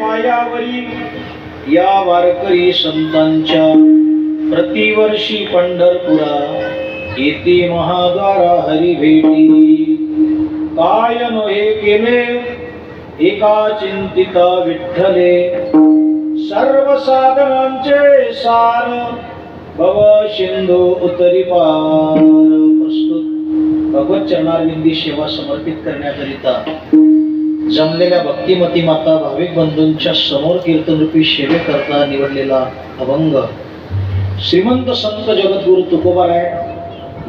पायावरील या वारकरी संतांच्या प्रतिवर्षी पंढरपुरा येते महागारा हरी भेटी काय नव्हे केले एका चिंतिता विठ्ठले. सर्व साधनांचे सार भव सिंधू उतरी पार. प्रस्तुत भगवत चरणारविंदी सेवा समर्पित करण्याकरिता. जमलेल्या भक्तिमती माता भाविक बंधूंच्या समोर कीर्तनरूपी सेवेकरता निवडलेला अभंग. श्रीमंत संत जगद्गुरु तुकोबाराय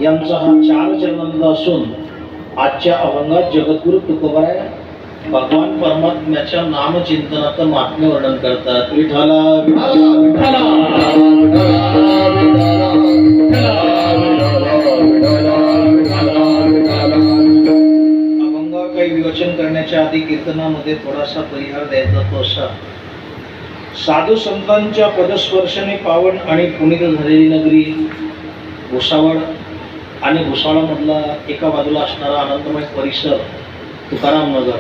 यांचा हा चार जन्मांत असून आजच्या अभंगात जगद्गुरु तुकोबाराय भगवान परमात्म्याच्या नामचिंतनाचं महात्म्य वर्णन करतात. विठाला विठाला विठाला कीर्तनामध्ये थोडासा परिहार द्यायचा तो असा. साधू संतांच्या पदस्पर्शाने पावन आणि पुनित झालेली नगरी भुसावळ आणि भुसावळामधला एका बाजूला असणारा आनंदमय परिसर तुकाराम नगर.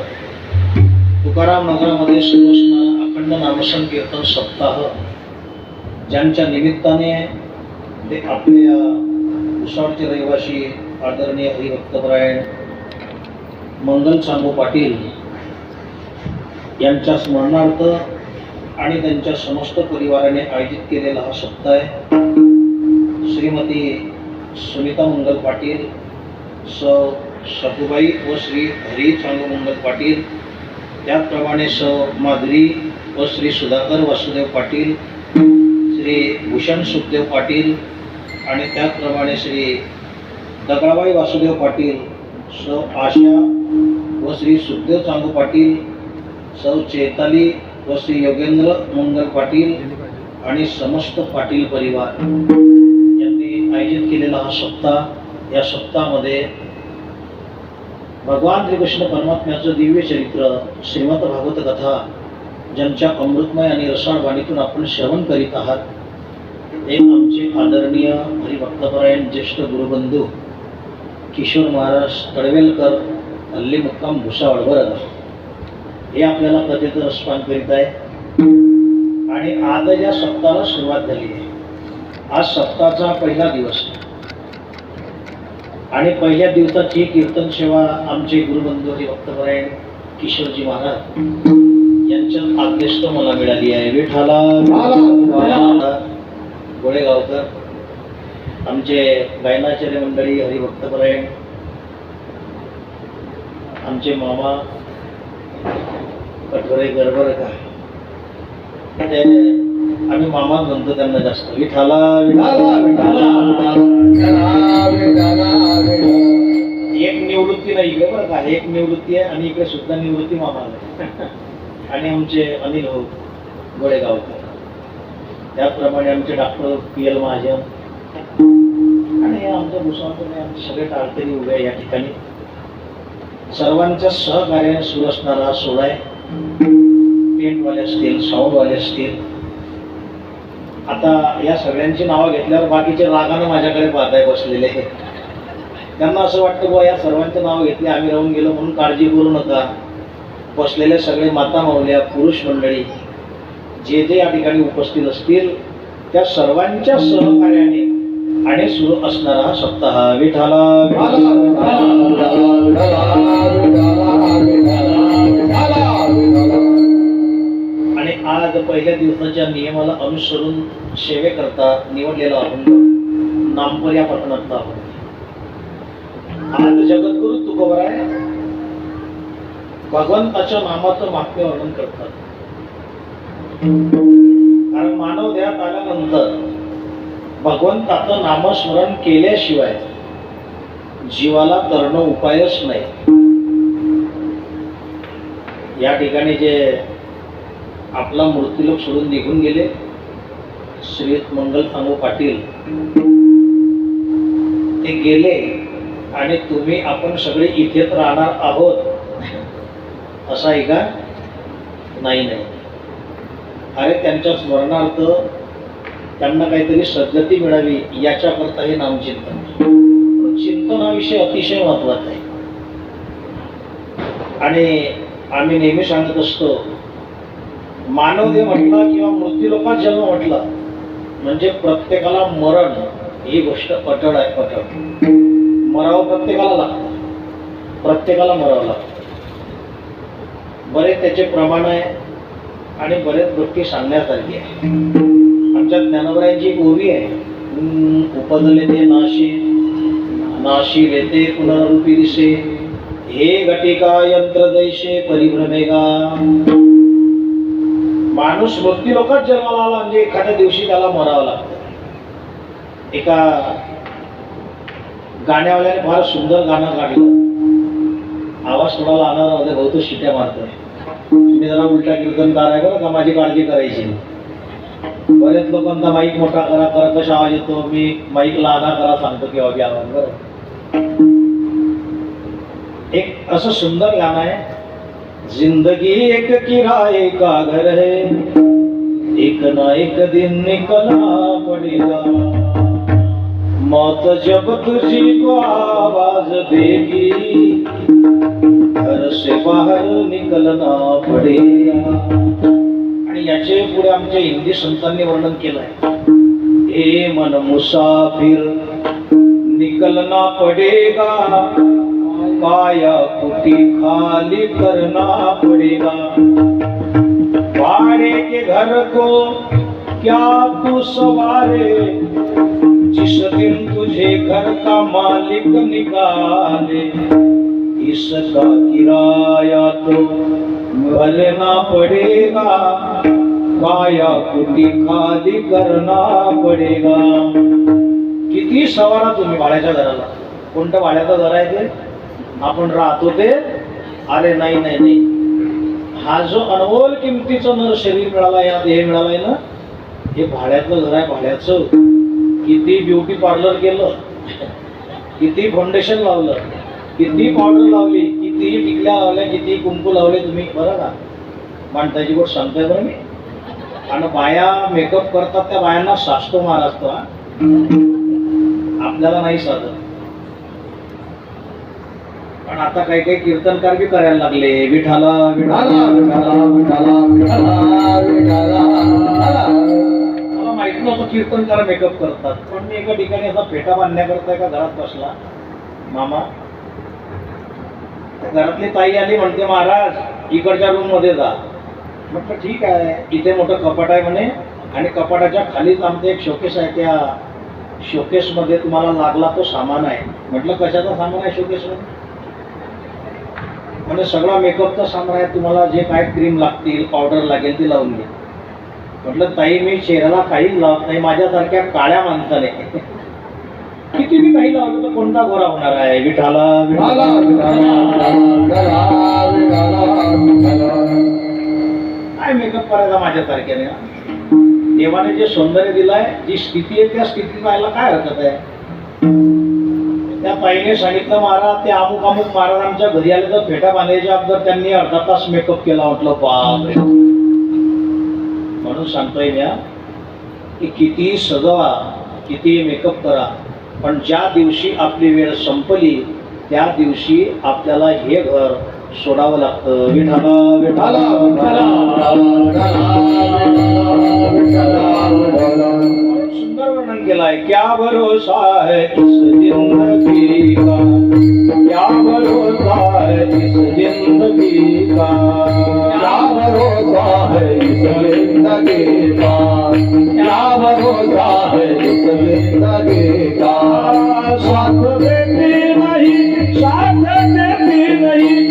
तुकाराम नगरामध्ये सुरू असणारा अखंड नामसंकीर्तन सप्ताह ज्यांच्या निमित्ताने ते आपल्या भुसावळचे रहिवासी आदरणीय हरिभक्तपरायण मंगल सांगू पाटील यांच्या स्मरणार्थ आणि त्यांच्या समस्त परिवाराने आयोजित केलेला हा सप्ताह आहे. श्रीमती सुनीता मंगल पाटील स सखुबाई व श्री हरी चांगू मंगल पाटील त्याचप्रमाणे स माधुरी व श्री सुधाकर वासुदेव पाटील श्री भूषण सुखदेव पाटील आणि त्याचप्रमाणे श्री दगडाबाई वासुदेव पाटील स आशा व श्री सुखदेव चांगू पाटील सौ चेताली व श्री योगेंद्र मंगल पाटील आणि समस्त पाटील परिवार यांनी आयोजित केलेला हा सप्ताह. या सप्ताहामध्ये भगवान श्रीकृष्ण परमात्म्याचं दिव्य चरित्र श्रीमंत भागवत कथा ज्यांच्या अमृतमय आणि रसाळ वाणीतून आपण श्रवण करीत आहात एक आमचे आदरणीय हरिभक्तपरायण ज्येष्ठ गुरुबंधू किशोर महाराज तडवेलकर हल्ली मुक्काम भुसावळ बरं हे आपल्याला कथेचं रसपान करीत आहे. आणि आज या सप्ताहाला सुरुवात झाली आहे. आज सप्ताहाचा पहिला दिवस आहे. आणि पहिल्या दिवसाची कीर्तन सेवा आमचे गुरुबंधू हरिभक्तपरायण किशोरजी महाराज यांच्या आदेश मला मिळाली आहे. विठाला गोळेगावकर आमचे गायनाचार्य मंडळी हरिभक्तपरायण आमचे मामा कठोरे गरबर का? आम्ही मामा म्हणतो त्यांना जास्त. विठाला विठाला एक निवृत्ती नाही इकडे बरं का. एक निवृत्ती आहे आणि इकडे सुद्धा निवृत्ती मामा आणि आमचे अनिल हो गोळेगावकर. त्याचप्रमाणे आमचे डॉक्टर पी एल महाजन. आणि आमच्या भुसावळकडे आमचे सगळे टाळकरी उभे आहे या ठिकाणी. सर्वांच्या सहकार्याने सुरू असणारा सोहळा आहे. पेंटवाले असतील साऊंडवाले असतील आता या सगळ्यांची नावं घेतल्यावर बाकीचे रागानं माझ्याकडे पाहताय बसलेले त्यांना असं वाटतं बुवा या सर्वांचे नाव घेतले आम्ही राहून गेलो म्हणून काळजी करू नका बसलेले सगळे माता माऊल्या पुरुष मंडळी जे जे या ठिकाणी उपस्थित असतील त्या सर्वांच्या सहकार्याने आणि सुरू असणारा हा सप्ताह विठाला आज पहिल्या दिवसाच्या नियमाला अनुसरून सेवेकरता निवडलेला अभंग नामपर या पठणातला अभंग आज जगद्गुरु तुकोबराय भगवंताच्या नामाचं महात्म्य वर्णन करतात. कारण मानव देहात आल्यानंतर भगवंताचं नामस्मरण केल्याशिवाय जीवाला करणं उपायच नाही. या ठिकाणी जे आपला मूर्तिलोक सोडून निघून गेले. श्री मंगल सांगू पाटील ते गेले आणि तुम्ही आपण सगळे इथेच राहणार आहोत. असा आहे का नाही नाही. अरे त्यांच्या स्मरणार्थ त्यांना काहीतरी सद्गती मिळावी याच्याकरता हे नामचिंतन चिंतन. हा विषय अतिशय महत्त्वाचा आहे. आणि आम्ही नेहमी सांगत असतो मानवदेव म्हटला किंवा मृत्यूलोकात जन्म म्हटला म्हणजे प्रत्येकाला मरण ही गोष्ट अटळ आहे अटळ मरावं प्रत्येकाला लागतं. प्रत्येकाला मरावं लागतं. बरेच त्याचे प्रमाण आहे आणि बरेच गोष्टी सांगण्यासारखी आहे. आमच्या ज्ञानोबरायांची एक ओवी आहे. उपजले ते नाशी नाशी वेते पुनरुपी दिसे हे घटिका यंत्र दैशे परिभ्रमेगा. माणूस भक्ती लोकात जन्माला आला म्हणजे एखाद्या दिवशी त्याला मरावं लागतं. एका गाण्यावाल्याने फार सुंदर गाणं काढलं. आवाज थोडा लहानमध्ये म्हणजे बहुत शिट्या मारतोय. मी जरा उलटा कीर्तनकार आहे बरं का माझी काळजी करायची. बरेच लोकांचा माईक मोठा करा करा कसा आवाज येतो मी माईक लहाना करा सांगतो की अवघी आवाज बरं. एक असं सुंदर गाणं आहे जिंदगी एक किराए का घर है। एक ना एक दिन निकलना पड़ेगा। मौत जब तुझी को आवाज देगी घर से बाहर निकलना पडेगा। आणि याचे पुढे आमच्या हिंदी संतांनी वर्णन केलंय. हे मन मुसाफिर निकलना पडेगा। काया कुटी खाली करना पड़ेगा। भाड़े के घर को क्या तू सवारे? जिस दिन तुझे घर का मालिक निकाले इसका किराया तो भरना पड़ेगा। काया कुटी खाली करना पड़ेगा। किती सवारा तुम्ही भाड्याच्या घराला? कोणत्या भाड्याचा घर आहे ते? आपण राहतो ते? अरे नाही नाही नाही. हा जो अनमोल किमतीचं नर शरीर मिळाला या देह मिळालाय ना हे भाड्यातलं घर आहे भाड्याचं. किती ब्युटी पार्लर केलं किती फाउंडेशन लावलं किती पावडर लावली किती टिकल्या लावल्या किती कुंकू लावले तुम्ही बरं का? माणसाची गोष्ट सांगताय बरं मी. आणि बाया मेकअप करतात त्या बायांना सासतो मार असतो हा. आपल्याला नाही साधत. पण आता काही काही कीर्तनकार बी करायला लागले. विठाला विठाला विठाला विठाला विठाला विठाला. मला माहीत नव्हतं कीर्तनकार मेकअप करतात. पण मी एका ठिकाणी असा फेटा बांधण्याकरता एका घरात बसला. मामा घरातली ताई आली म्हणते महाराज इकडच्या रूममध्ये जा. म्हटलं ठीक आहे. इथे मोठं कपाट आहे म्हणे. आणि कपाटाच्या खालीच आमचं एक शोकेस आहे. त्या शोकेस मध्ये तुम्हाला लागला तो सामान आहे. म्हटलं कशाचा सामान आहे शोकेशमध्ये म्हणजे सगळा मेकअपचा सामान आहे तुम्हाला जे काय क्रीम लागतील पावडर लागेल ती लावून घे. म्हटलं ताई मी चेहऱ्याला काहीच लावत नाही माझ्यासारख्या काळ्या माणसाने. किती मी काही लावलं तर कोणता गोरा होणार आहे? विठाला विठाला काय मेकअप करायचा माझ्यासारख्याने? देवाने जे सौंदर्य दिलंय जी स्थिती आहे त्या स्थितीत पाहायला काय हरकत आहे? त्या ताईने सांगितलं महाराज ते अमुक अमुक महाराज आमच्या घरी आले तर फेटा बांधायच्या अगोदर त्यांनी अर्धा तास मेकअप केला. म्हटलं बापरे. म्हणून सांगतोय म्या की किती सजवा किती मेकअप करा. पण ज्या दिवशी आपली वेळ संपली त्या दिवशी आपल्याला हे घर सोडावं लागतं. विठाला विठाला सुंदर वर्णन केलाय क्या भरोसा है इस जिंदगी का? क्या भरोसा है इस जिंदगी का? क्या भरोसा है इस जिंदगी का? क्या भरोसा है इस जिंदगी का? साथ देती नहीं साथ देती नहीं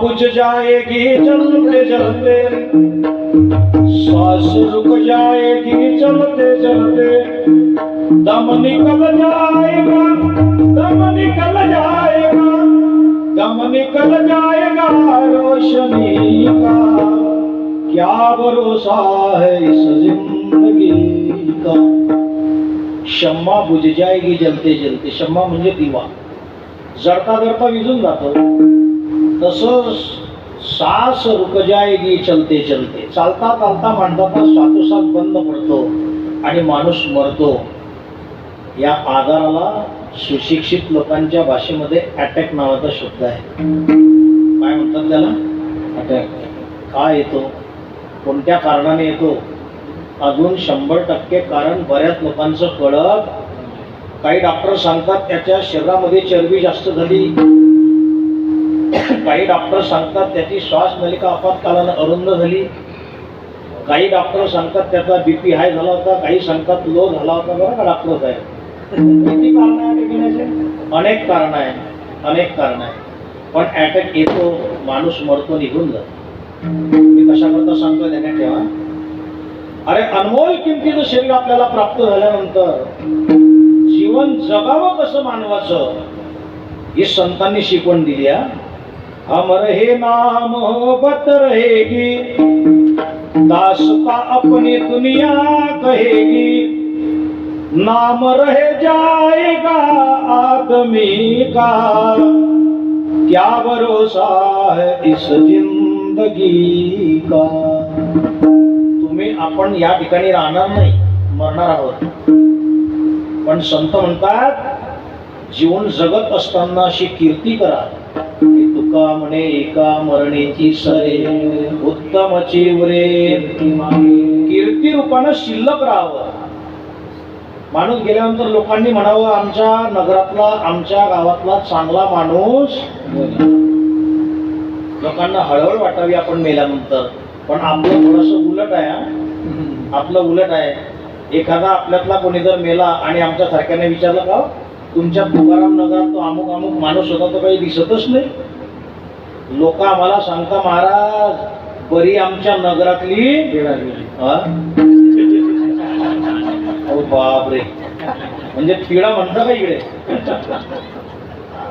बुझ जाएगी जलते जलते सांस रुक जाएगी, चलते चलते। दम निकल जाएगा, दम निकल जाएगा, दम निकल जाएगा रोशनी का। क्या भरोसा है इस ज़िंदगी का? शम्मा बुझ जाएगी जलते जलते, शम्मा म्हणजे दिवा जडता जडता विजून जातो। तसं सास रुक जाएगी चलते चलते. चालता चालता माणसाचा श्वासोश्वास बंद पडतो आणि माणूस मरतो. या आजाराला सुशिक्षित लोकांच्या भाषेमध्ये अटॅक नावाचा शब्द आहे. काय म्हणतात त्याला? अटॅक का येतो? कोणत्या कारणाने येतो? अजून शंभर टक्के कारण बऱ्याच लोकांचं कळत काही डॉक्टर सांगतात त्याच्या शरीरामध्ये चरबी जास्त झाली. काही डॉक्टर सांगतात त्याची श्वास नलिका आपत्कालानं अरुंद झाली. काही डॉक्टर सांगतात त्याचा बीपी हाय झाला होता काही सांगतात लो झाला होता. बरं का डॉक्टर साहेब? किती कारण आहे अनेक कारण आहे अनेक कारण आहे पण अटॅक येतो माणूस मरतो निघून जातो. मी कशा करता सांगतोय ध्यानात ठेवा. अरे अनमोल किमतीचं शरीर आपल्याला प्राप्त झाल्यानंतर जीवन जगावं कसं मानवाचं ही संतांनी शिकवण दिली हा. हमर हे नाम मोहब्बत रहेगी दासता अपनी दुनिया कहेगी। नाम रह जाएगा आदमी का क्या भरोसा है इस जिंदगी का? तुम्ही आपण या ठिकाणी राहणार नाही मरणार आहोत. पण संत म्हणतात जीवन जगत असताना अशी कीर्ती करा. तुका म्हणे एका मरणेची सरे. उत्तमची उरे कीर्ती रूपानं शिल्लक राहावं. माणूस गेल्यानंतर लोकांनी म्हणावं आमच्या नगरातला आमच्या गावातला चांगला माणूस. लोकांना हळहळ वाटावी आपण मेल्यानंतर. पण आपलं थोडस उलट आहे आपलं उलट आहे. एखादा आपल्यातला कोणी जर मेला आणि आमच्या सारख्याने विचारलं का तुमच्या तुकाराम नगरात तो अमुक अमुक माणूस होता तो काही दिसतच नाही. लोक आम्हाला सांगता महाराज बरी आमच्या नगरातली बापरे. म्हणजे पिळा म्हणता का इकडे?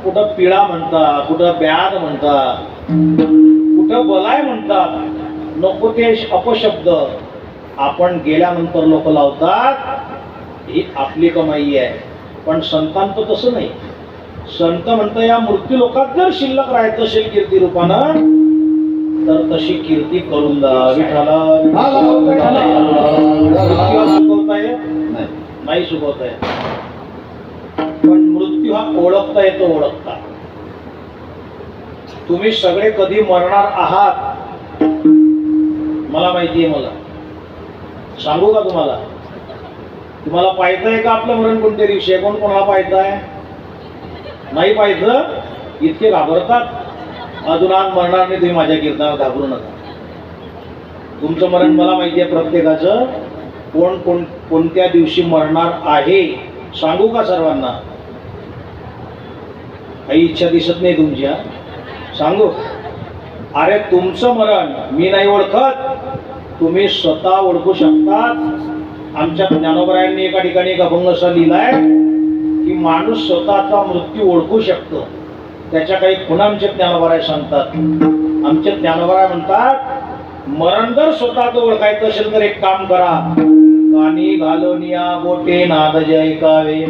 कुठं पिळा म्हणता कुठं ब्याद म्हणता कुठं बलाय म्हणतात नको ते अपशब्द. आपण गेल्यानंतर लोक लावतात ही आपली कमाई आहे. पण संतांचं तसं नाही. संत म्हणतं या मृत्यू लोकात जर शिल्लक राहायचं असेल कीर्ती रूपानं तर तशी कीर्ती करून दा विठाला नाही. सुखवता येत. पण मृत्यू हा ओळखता येतो ओळखता. तुम्ही सगळे कधी मरणार आहात? मला माहिती आहे मला. सांगू का तुम्हाला? तुम्हाला आहे का आपलं मरण कोणत्या दिवशी आहे कोण कोणाला आहे नाही पाहिजे इतके घाबरतात. अजून आज मरणार नाही तुम्ही माझ्या कीर्तनात घाबरू नका. तुमचं मरण मला माहिती आहे प्रत्येकाचं. कोण कोण कोणत्या दिवशी मरणार आहे सांगू का सर्वांना? काही इच्छा दिसत नाही तुमच्या सांगू? अरे तुमचं मरण मी नाही ओळखत. तुम्ही स्वतः ओळखू शकतात. आमच्या ज्ञानोबरायांनी एका ठिकाणी एक अभंग असा लिहिलाय. माणूस स्वतःचा मृत्यू ओळखू शकतो. त्याच्या काही खुणा आमचे ज्ञानोबराय सांगतात. आमचे ज्ञानोबराय म्हणतात मरण जर स्वतःच ओळखायचं असेल तर एक काम करा. कानी घालोनिया बोटे नाद जे ऐकावे.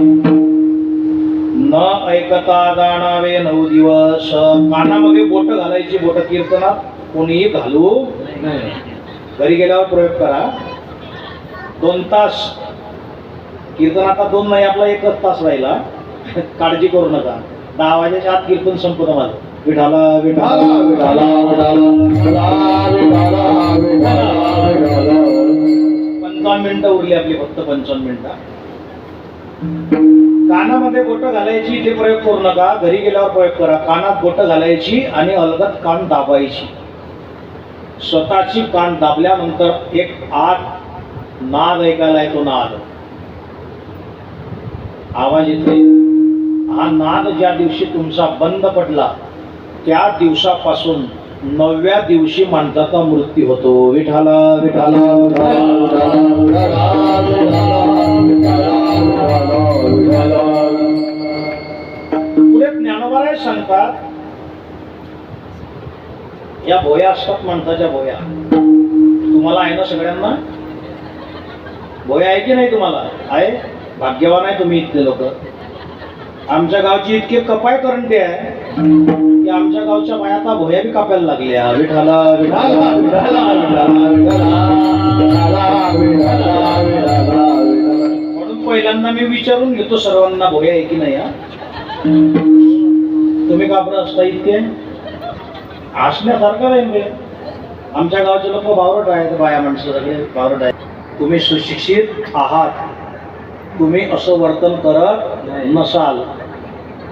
न ऐकता जाणावे नऊ दिवस. कानामध्ये बोट घालायची बोट कीर्तना कोणीही घालू घरी गेल्यावर प्रयोग करा. दोन तास कीर्तन आता दोन नाही आपला एकच तास राहिला. काळजी करू नका. दहा वाजेच्या आत कीर्तन संपतं माझं. विठाला विठाला विठाला पंचावन्न मिनिटं उरली आपली फक्त पंचावन्न मिनिटं. कानामध्ये बोट घालायची इथे प्रयोग करू नका. घरी गेल्यावर प्रयोग करा. कानात बोट घालायची आणि अलगत कान दाबायची. स्वतःची कान दाबल्यानंतर एक आत नाद ऐकायला येतो नाद. आवाज येते हा नाद ज्या दिवशी तुमचा बंद पडला त्या दिवसापासून नवव्या दिवशी माणसाचा मृत्यू होतो. विठाला विठाला पुढे ज्ञानवाराय सांगतात या भोया असतात माणसाच्या भोया. तुम्हाला आहे ना सगळ्यांना? भोया आहे की नाही तुम्हाला? आहे? भाग्यवान आहे तुम्ही इथले लोक. आमच्या गावची इतके कपाय करंटे आहे की आमच्या गावच्या बाया आता भोया बी कापायला लागल्या विठाला विठाला विठाला विठाला म्हणून पहिल्यांदा मी विचारून घेतो सर्वांना भोया आहे की नाही हा. तुम्ही काबर असता इतके? असण्यासारखं नाही म्हणजे. आमच्या गावचे लोक बावरट आहेत बाया माणसं सगळे बावरट आहेत. तुम्ही सुशिक्षित आहात. तुम्ही असं वर्तन करत नसाल.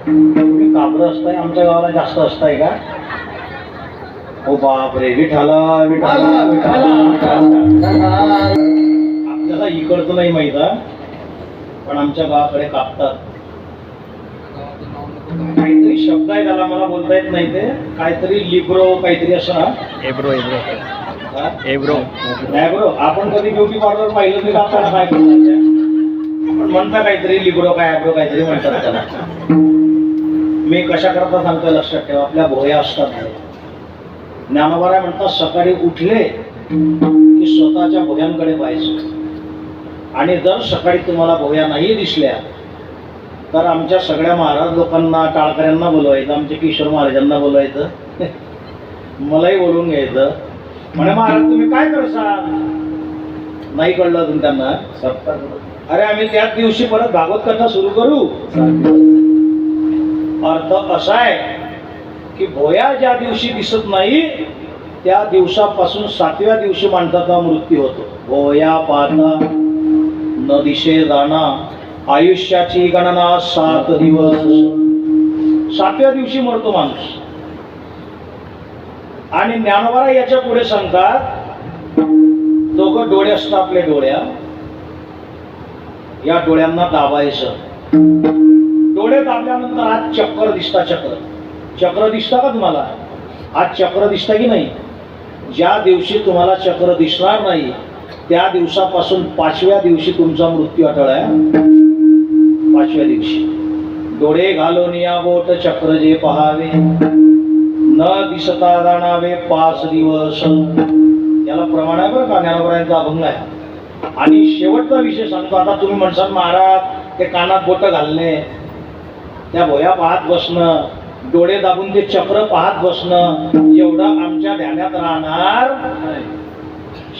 तुम्ही कापड असताय आमच्या गावाला जास्त असताय का? ओ बापरे विठाला विठाला विठाला आपल्याला इकडचं नाही माहीत हा. पण आमच्या गावाकडे कापतात. काहीतरी शब्द आहे त्याला मला बोलता येत नाही ते. काहीतरी लिब्रो काहीतरी असं हा? एब्रो एब्रो. हा? एब्रो. नाही बरो आपण कधी ब्युटी पार्लर पाहिलं की आपल्याला काय करतात पण म्हणता काहीतरी लिब्रो काय ॲब्रो काहीतरी म्हणतात त्याला. मी कशा करता सांगतोय लक्षात ठेवा आपल्या भोया असतात ज्ञानोबाराय म्हणतात सकाळी उठले की स्वतःच्या भोयांकडे पाहिजे आणि जर सकाळी तुम्हाला भोया नाही दिसल्या तर आमच्या सगळ्या महाराज लोकांना टाळकऱ्यांना बोलवायचं आमच्या किशोर महाराजांना बोलवायचं. मलाही बोलवून घ्यायचं. म्हणे महाराज तुम्ही काय करसाल? नाही कळलं अजून त्यांना. अरे आम्ही त्याच दिवशी परत भागवत कथा सुरू करू. अर्थ असा आहे की भोया ज्या दिवशी दिसत नाही त्या दिवसापासून सातव्या दिवशी माणसाचा मृत्यू होतो. भोया पाहता न दिशे जाणा आयुष्याची गणना सात दिवस. सातव्या दिवशी मरतो माणूस. आणि ज्ञानवारा याच्यापुढे सांगतात दोघं डोळे असतात आपल्या डोळ्या. या डोळ्यांना दाबायचं. डोळे दाबल्यानंतर आज चक्र दिसता चक्र. चक्र दिसता का तुम्हाला? आज चक्र दिसता की नाही? ज्या दिवशी तुम्हाला चक्र दिसणार नाही त्या दिवसापासून पाचव्या दिवशी तुमचा मृत्यू अटळ आहे. पाचव्या दिवशी. डोळे घालून या बोट चक्र जे पहावे. न दिसता जाणावे पाच दिवस. याला प्रमाण आहे बरं का? ज्ञानोबरायांचा अभंग आहे. आणि शेवटचा विषय सांगतो. आता तुम्ही म्हणसाल महाराज ते कानात बोट घालणे त्या भोया पाहत बसणं डोळे दाबून ते चक्र पाहत बसणं एवढं आमच्या ध्यानात राहणार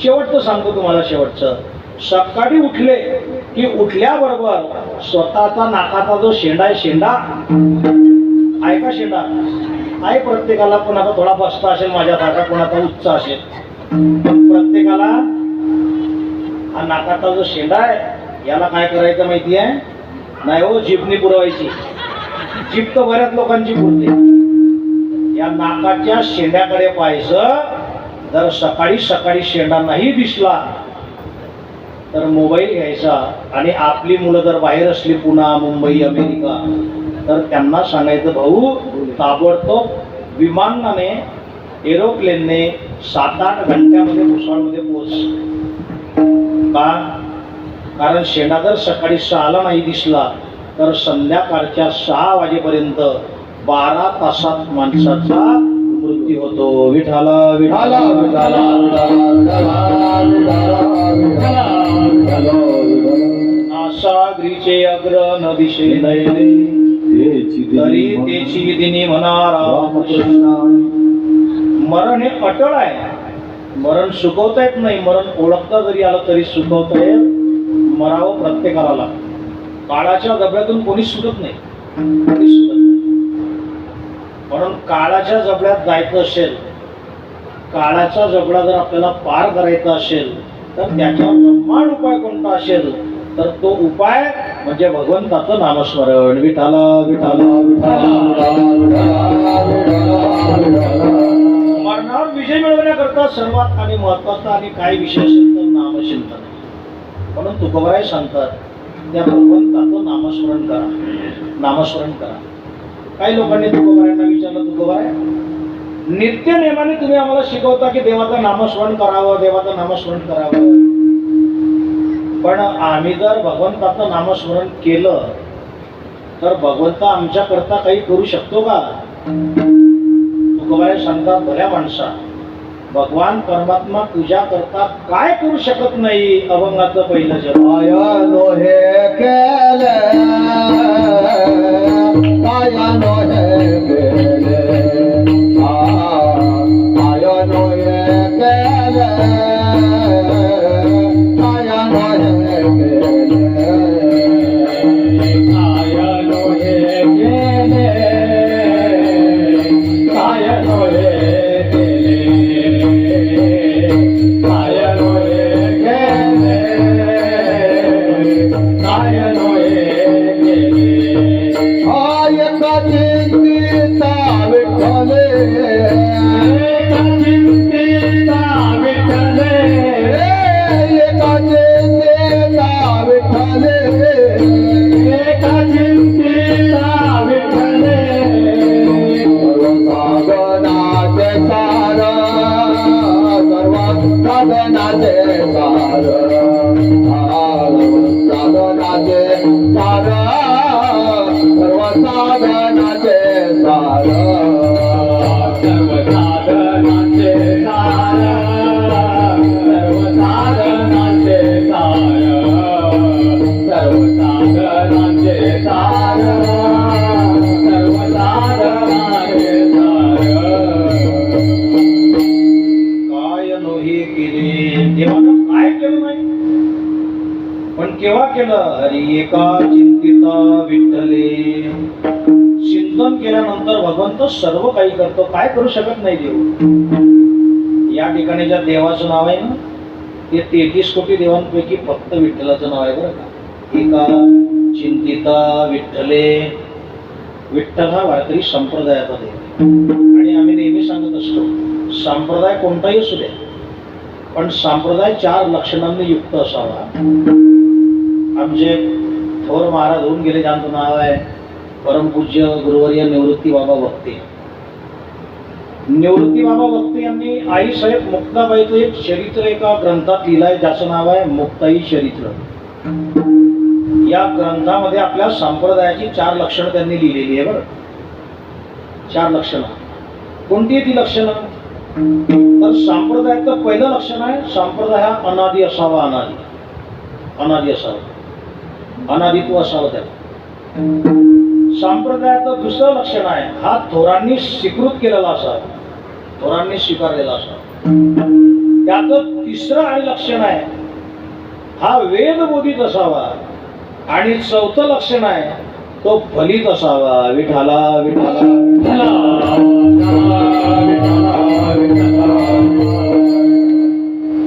शेवटचं सांगतो तुम्हाला शेवटचं. सकाळी उठले की उठल्याबरोबर स्वतःचा नाकाचा जो शेंडा आहे शेंडा आहे का शेंडा? आहे प्रत्येकाला कोणाचा थोडा बसता असेल माझ्यासारखा कोणाचा उच्च असेल. प्रत्येकाला हा नाकाचा जो शेंडा आहे याला काय करायचं माहिती आहे? नाही हो जीपनी पुरवायची. जीप तर बऱ्याच लोकांची पुरते. या नाकाच्या शेंड्याकडे पाहायचं जर सकाळी सकाळी शेंडा नाही दिसला तर मोबाईल घ्यायचा आणि आपली मुलं जर बाहेर असली पुन्हा मुंबई अमेरिका तर त्यांना सांगायचं भाऊ ताबडतोब विमानाने एरोप्लेनने सात आठ घंट्यामध्ये भुसावळमध्ये पोहोच. का? कारण शेंडा जर सकाळी सहाला नाही दिसला तर संध्याकाळच्या सहा वाजेपर्यंत बारा तासात माणसाचा मृत्यू होतो. विठाला विठाला विठाला नासागरीचे अग्र न दिशे तरी तेची दिनी म्हणा रामकृष्ण. मरण हे अटळ आहे. मरण सुखवता येत नाही मरण ओळखता जरी आलं तरी सुखवता येत मरावं प्रत्येकाला. लागतं. काळाच्या जबड्यातून कोणीच सुटत नाही. कोणीच सुटत नाही. म्हणून काळाच्या जबड्यात जायचं असेल काळाचा जबडा जर आपल्याला पार करायचा असेल तर त्याचा ब्रह्मांड उपाय कोणता असेल तर तो उपाय म्हणजे भगवंताचं नामस्मरण. विठाला विठाला विठाला कारण विजय मिळवण्याकरता सर्वात आणि महत्त्वाचा आणि काय विषय असेल तर नामचिंतन म्हणून तुकोबराय सांगतात त्या भगवंताचं नामस्मरण करा. नामस्मरण करा. काही लोकांनी तुकोबरायांना विचारलं तुकोबराय नित्य नेमाने तुम्ही आम्हाला शिकवता की देवाचं नामस्मरण करावं देवाचं नामस्मरण करावं? पण आम्ही जर भगवंताचं नामस्मरण केलं तर भगवंत आमच्याकरता काही करू शकतो का? तुकोबाराय सांगतात भल्या माणसा. भगवान परमात्मा तुझ्या करता काय करू शकत नाही अभंगाचं पहिलं जन्म साधनाचे सार सर्व साधनाचे सार। एका चिंतिता विठ्ठले. चिंतन केल्यानंतर भगवंत सर्व काही करतो. काय करू शकत नाही देव? या ठिकाणी ज्या देवाचं नाव आहे ना ते तेहतीस कोटी देवांपैकी फक्त विठ्ठलाचं नाव आहे बरं का. एका चिंतिता विठ्ठले. विठ्ठल हा वारकरी संप्रदायाचा देव आहे. आणि आम्ही नेहमी सांगत असतो संप्रदाय कोणताही असू द्या पण संप्रदाय चार लक्षणांनी युक्त असावा. आमचे थोर महाराज होऊन गेले ज्यांचं नाव आहे. परमपूज्य गुरुवर्य निवृत्ती बाबा भक्ते निवृत्ती बाबा भक्ती यांनी आईसाहेब मुक्ताबाईचं एक चरित्र एका ग्रंथात लिहिलं आहे ज्याचं नाव आहे मुक्ताई चरित्र. या ग्रंथामध्ये आपल्या संप्रदायाची चार लक्षणं त्यांनी लिहिलेली आहे बरं. चार लक्षणं. कोणती आहे ती लक्षणं? तर संप्रदायाचं पहिलं लक्षण आहे संप्रदाय हा अनादी असावा अनादी. अनादी असावा. अनादित्व असावं त्याला. संप्रदायाचं दुसरं लक्षण आहे हा थोरांनी स्वीकृत केलेला असावा थोरांनी स्वीकारलेला असावा त्याचं तिसरं आणि लक्षण आहे हा वेदबोधित असावा. आणि चौथं लक्षण आहे तो फलित असावा. विठाला विठाला विठाला, विठाला.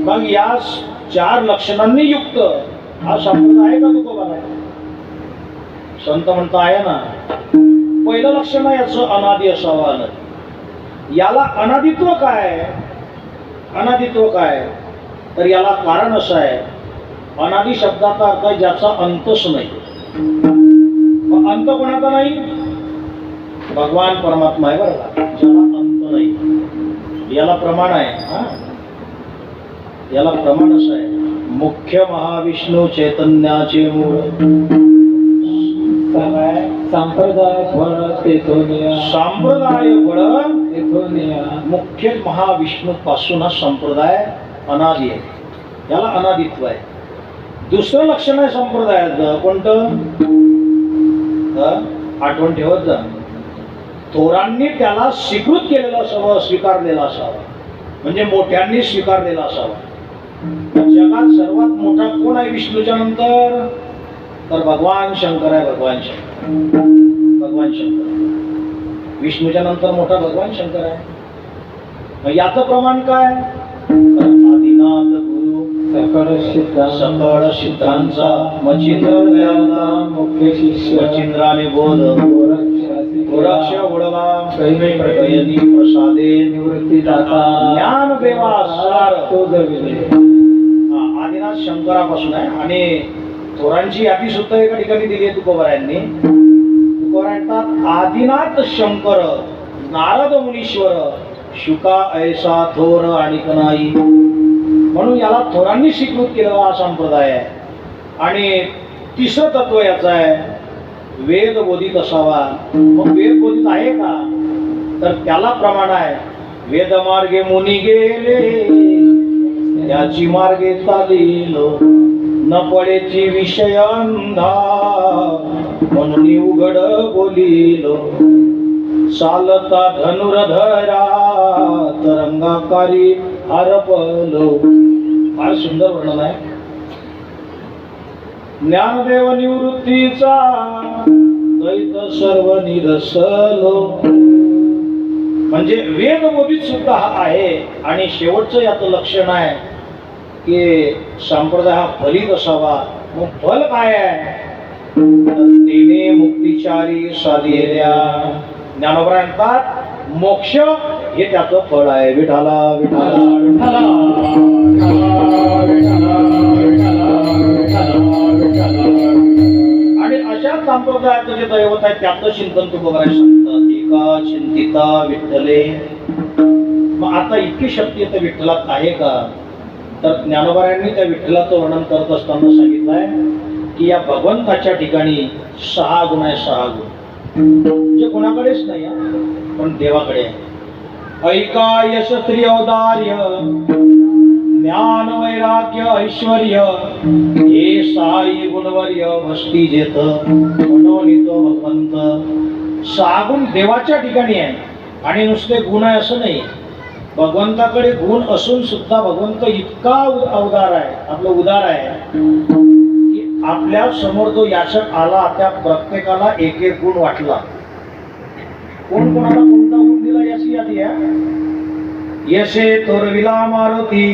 मग या चार लक्षणांनी युक्त. हा शब्द आहे का तुकोबा संत म्हणतो आहे ना. पहिलं लक्षण आहे याचं अनादी असावं आलं. याला अनादित्व काय अनादित्व काय तर याला कारण असं आहे अनादी शब्दाचा अर्थ आहे ज्याचा अंतच नाही. अंत कोणाचा नाही? भगवान परमात्मा आहे बरं का. ज्याला अंत नाही. याला प्रमाण आहे हा? याला प्रमाण असं आहे. मुख्य महाविष्णू चैतन्याचे मूळ. संप्रदाय फळ तेथोनिया संप्रदाय फळ तेथोनिया मुख्य महाविष्णू पासून हा संप्रदाय अनादी आहे. याला अनादित्व आहे. दुसरं लक्षण आहे संप्रदायाचं. कोणतं? आठवण ठेवत जा. थोरांनी त्याला स्वीकृत केलेलं असावं स्वीकारलेला असावा. म्हणजे मोठ्यांनी स्वीकारलेला असावा. जगात सर्वात मोठा कोण आहे विष्णूच्या नंतर? तर भगवान शंकर आहे भगवान शंकर. भगवान शंकर. विष्णूच्या नंतर मोठा भगवान शंकर आहे. मग याचं प्रमाण काय? आदिनाथ गुरु सकळ सकळ सिद्धांचा मचिंद्र दयावता मुख्य शिष्य. मचिंद्राने बोध. गोरक्ष कैमे प्रसादे. निवृत्ती दाता ज्ञान देवा सार. तो जविले शंकरापासून आहे. आणि थोरांची यादी सुद्धा एका ठिकाणी दिली आहे तुकोबरायांनी. तुकोबरायांतात आदिनाथ शंकर नारद मुनीश्वर शुका ऐसा थोर आणि कनाई म्हणून याला थोरांनी स्वीकृत केलेला हा संप्रदाय आहे. आणि तिसरं तत्व याचं आहे वेद बोधित असावा. मग वेद बोधित आहे का? तर त्याला प्रमाण आहे वेद मार्गे मुनी गेले. त्याची मार्गे चालिलो. न पडेची विषय अंधा म्हणून उघड बोलिलो. चालता धनुर्धरा तरंगाकारी हरपलो. फार सुंदर वर्णन आहे. ज्ञानदेव निवृत्तीचा दैत सर्व निरसलो. म्हणजे वेद बोधित सुद्धा हा आहे. आणि शेवटचं याचं लक्षण आहे. की संप्रदाय हा फलित असावा. मग फल काय आहे? तिने मुक्तिचारी साधलेल्या ज्ञानोबरा म्हणतात मोक्ष हे त्याचं फळ आहे. विठाला विठाला विठाला आणि अशा संप्रदायाचं जे दैवत आहे त्याचं चिंतन तू बघायला सांगतात एका चिंतिता विठ्ठले. मग आता इतकी शक्ती तर विठ्ठलात आहे का? तर ज्ञानोबारायांनी त्या विठ्ठलाचं वर्णन करत असताना सांगितलंय की या भगवंताच्या ठिकाणी सहा गुण आहे सहा गुण. जे कोणाकडेच नाही पण देवाकडे आहे. ऐका यश स्त्री औदार्य ज्ञान वैराग्य ऐश्वर्य हे साई गुणवर्य भस्ती जेत म्हणून भगवंत. सहा गुण देवाच्या ठिकाणी आहे आणि नुसते गुण आहे असं नाही. भगवंताकडे गुण असून सुद्धा भगवंत इतका अवदार आहे, आपलं उदार आहे, की आपल्या समोर जो याचक आला, त्या प्रत्येकाला एक एक गुण वाटला. कोण कोणाला कोणता गुण दिला याची यादी आहे? यशे तोरविला मारुती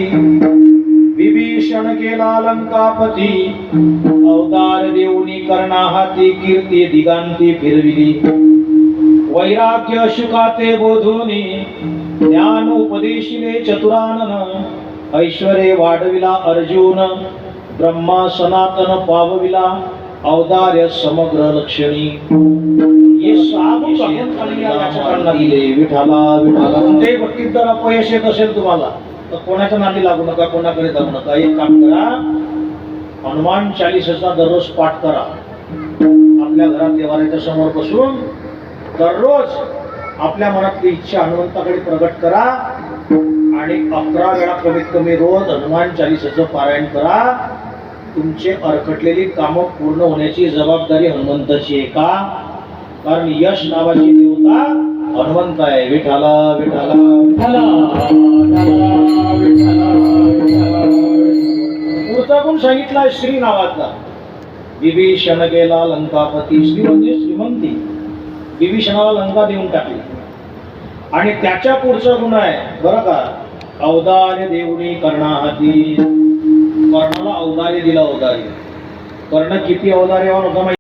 विभीषण केला लंकापती अवतार देऊनी कर्णा हाती कीर्ती दिगांती फिरविली. वैराग्य शुकाते बोधुनी ज्ञान उपदेशिले चतुरानन ऐश्वरे वाढविला अर्जुन ब्रह्मा सनातन पावविला औदार्य समग्र लक्षणी. हे साधू दिले विठाला विठाला कोणत्याही भक्तीत जर अपयश येत असेल तुम्हाला तर कोणाच्या नादी लागू नका कोणाकडे जाऊ नका. एक काम करा हनुमान चालीसाचा दररोज पाठ करा. आपल्या घरात देवाऱ्याच्या समोर बसून दररोज आपल्या मनातली इच्छा हनुमंताकडे प्रगट करा. आणि अकरा वेळा कमीत कमी रोज हनुमान चालीसाचं पारायण करा. तुमचे अरखटलेली कामं पूर्ण होण्याची जबाबदारी हनुमंताची आहे का? कारण यश नावाची देवता हनुमंत आहे. विठाला विठाला पुढचा गुण सांगितला श्री नावाचा विभीषण गेला लंकापती. श्री म्हणजे श्रीमंती. विभीषणाला लंका देऊन टाकली. आणि त्याच्या पुढचा गुण आहे बरं का? अवदार्य देवणी कर्णाहाती. कर्णाला अवदार्य दिला अवदार्य कर्ण किती अवदार्यवान होता माहिती?